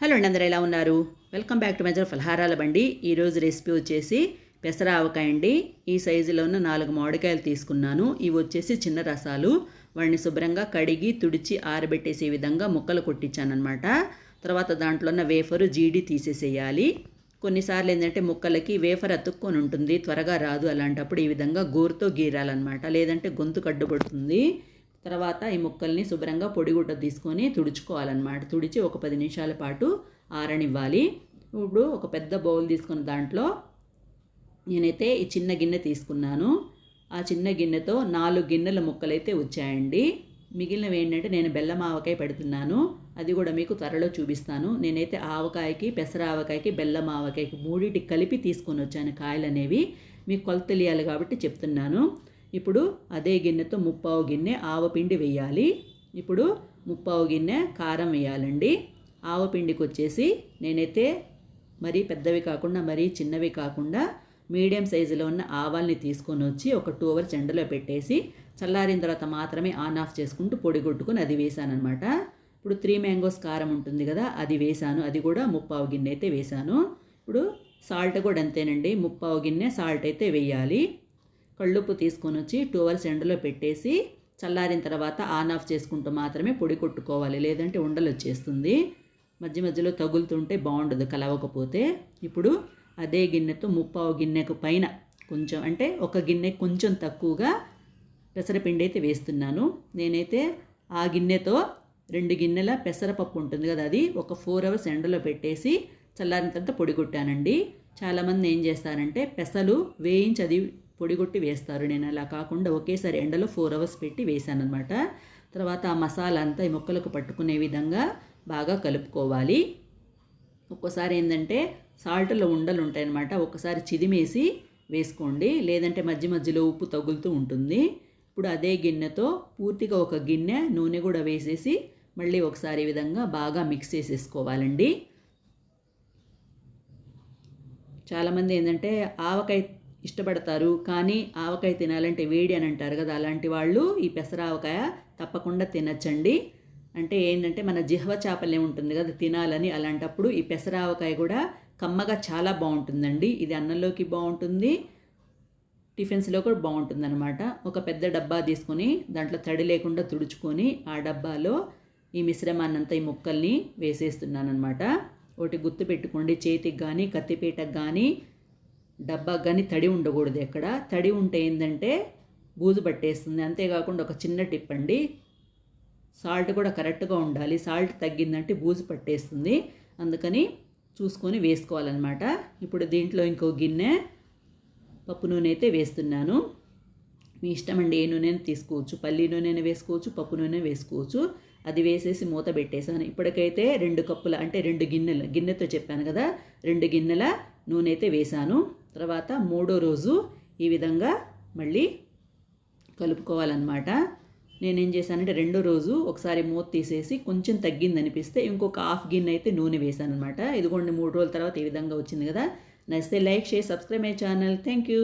Hello అండి అందరూ ఎలా ఉన్నారు? వెల్కమ్ బ్యాక్ టు మెజర్ ఫలహారాల బండి. ఈరోజు రెసిపీ వచ్చేసి పెసర ఆవకాయ అండి. ఈ సైజులో ఉన్న నాలుగు మామిడికాయలు తీసుకున్నాను. ఇవి వచ్చేసి చిన్న రసాలు. వాడిని శుభ్రంగా కడిగి తుడిచి ఆరబెట్టేసే విధంగా ముక్కలు కొట్టించానమాట తర్వాత దాంట్లో ఉన్న వేఫరు జీడి తీసేసేయాలి. కొన్నిసార్లు ఏంటంటే ముక్కలకి వేఫర్ అతుక్కొని ఉంటుంది. త్వరగా రాదు. అలాంటప్పుడు ఈ విధంగా గోరుతో గీరాలన్నమాట. లేదంటే గొంతు కడ్డుపడుతుంది. తర్వాత ఈ ముక్కల్ని శుభ్రంగా పొడిగుడ్డ తీసుకొని తుడుచుకోవాలన్నమాట. తుడిచి ఒక పది నిమిషాల పాటు ఆరనివ్వాలి. ఇప్పుడు ఒక పెద్ద బౌల్ తీసుకున్న దాంట్లో నేనైతే ఈ చిన్న గిన్నె తీసుకున్నాను. ఆ చిన్న గిన్నెతో నాలుగు గిన్నెల ముక్కలైతే వచ్చాయండి. మిగిలినవి ఏంటంటే నేను బెల్లం ఆవకాయ పెడుతున్నాను. అది కూడా మీకు త్వరలో చూపిస్తాను. నేనైతే ఆవకాయకి పెసర ఆవకాయకి బెల్లం ఆవకాయకి మూడింటికి కలిపి తీసుకొని వచ్చాను కాయలు అనేవి మీకు కొలత తెలియాలి కాబట్టి చెప్తున్నాను. ఇప్పుడు అదే గిన్నెతో ముప్పావు గిన్నె ఆవపిండి వేయాలి. ఇప్పుడు ముప్పావు గిన్నె కారం వేయాలండి. ఆవపిండికి వచ్చేసి నేనైతే మరీ పెద్దవి కాకుండా మరీ చిన్నవి కాకుండా మీడియం సైజులో ఉన్న ఆవాల్ని తీసుకొని వచ్చి ఒక టూ అవర్స్ ఎండలో పెట్టేసి చల్లారిన తర్వాత మాత్రమే ఆన్ ఆఫ్ చేసుకుంటూ పొడి కొట్టుకొని అది వేసానమాట ఇప్పుడు త్రీ మ్యాంగోస్ కారం ఉంటుంది కదా అది వేసాను. అది కూడా ముప్పావు గిన్నె అయితే వేసాను. ఇప్పుడు సాల్ట్ కూడా అంతేనండి. ముప్పావు గిన్నె సాల్ట్ అయితే వేయాలి. కళ్ళుప్పు తీసుకొని వచ్చి టూ అవర్స్ ఎండలో పెట్టేసి చల్లారిన తర్వాత ఆన్ ఆఫ్ చేసుకుంటూ మాత్రమే పొడి కొట్టుకోవాలి. లేదంటే ఉండలు వచ్చేస్తుంది. మధ్య మధ్యలో తగులుతుంటే బాగుండదు కలవకపోతే. ఇప్పుడు అదే గిన్నెతో ముప్పావు గిన్నెకు పైన కొంచెం అంటే ఒక గిన్నె కొంచెం తక్కువగా పెసరపిండి అయితే వేస్తున్నాను. నేనైతే ఆ గిన్నెతో రెండు గిన్నెల పెసరపప్పు ఉంటుంది కదా అది ఒక ఫోర్ అవర్స్ ఎండలో పెట్టేసి చల్లారిన తర్వాత పొడి కొట్టానండి. చాలామంది ఏం చేస్తారంటే పెసలు వేయించి అది పొడిగొట్టి వేస్తారు. నేను అలా కాకుండా ఒకేసారి ఎండలో ఫోర్ అవర్స్ పెట్టి వేసాను అనమాట తర్వాత ఆ మసాలా అంతా ఈ ముక్కలకు పట్టుకునే విధంగా బాగా కలుపుకోవాలి. ఒక్కోసారి ఏంటంటే సాల్ట్లో ఉండలు ఉంటాయన్నమాట. ఒకసారి చిదిమేసి వేసుకోండి. లేదంటే మధ్య మధ్యలో ఉప్పు తగులుతూ ఉంటుంది. ఇప్పుడు అదే గిన్నెతో పూర్తిగా ఒక గిన్నె నూనె కూడా వేసేసి మళ్ళీ ఒకసారి ఈ విధంగా బాగా మిక్స్ చేసేసుకోవాలండి. చాలామంది ఏంటంటే ఆవకాయ ఇష్టపడతారు. కానీ ఆవకాయ తినాలంటే వేడి అని అంటారు కదా అలాంటి వాళ్ళు ఈ పెసర ఆవకాయ తప్పకుండా తినచ్చండి. అంటే ఏంటంటే మన జిహ్వ చేపలే ఉంటుంది కదా తినాలని అలాంటప్పుడు ఈ పెసర ఆవకాయ కూడా కమ్మగా చాలా బాగుంటుందండి. ఇది అన్నంలోకి బాగుంటుంది టిఫిన్స్లో కూడా బాగుంటుంది అనమాట ఒక పెద్ద డబ్బా తీసుకొని దాంట్లో తడి లేకుండా తుడుచుకొని ఆ డబ్బాలో ఈ మిశ్రమాన్నంతా ఈ ముక్కల్ని వేసేస్తున్నాను అనమాట ఒకటి గుర్తు పెట్టుకోండి చేతికి కానీ కత్తిపీటకు కానీ డబ్బా కానీ తడి ఉండకూడదు ఎక్కడ? తడి ఉంటే ఏంటంటే బూజు పట్టేస్తుంది. అంతేకాకుండా ఒక చిన్న టిప్ అండి. సాల్ట్ కూడా కరెక్ట్గా ఉండాలి. సాల్ట్ తగ్గిందంటే బూజు పట్టేస్తుంది. అందుకని చూసుకొని వేసుకోవాలన్నమాట. ఇప్పుడు దీంట్లో ఇంకో గిన్నె పప్పు నూనె అయితే వేస్తున్నాను. మీ ఇష్టం అండి ఏ నూనె తీసుకోవచ్చు. పల్లి నూనె వేసుకోవచ్చు పప్పు నూనె వేసుకోవచ్చు. అది వేసేసి మూత పెట్టేశాను. ఇప్పటికైతే రెండు కప్పుల అంటే రెండు గిన్నెలు గిన్నెతో చెప్పాను కదా రెండు గిన్నెల నూనె అయితే వేశాను. తర్వాత మూడో రోజు ఈ విధంగా మళ్ళీ కలుపుకోవాలన్నమాట. నేనేం చేశానంటే రెండో రోజు ఒకసారి మూత తీసేసి కొంచెం తగ్గింది అనిపిస్తే ఇంకొక హాఫ్ గిన్నె అయితే నూనె వేశాను అనమాట ఇదిగోండి మూడు రోజుల తర్వాత ఈ విధంగా వచ్చింది కదా. నచ్చితే like share subscribe my channel. Thank you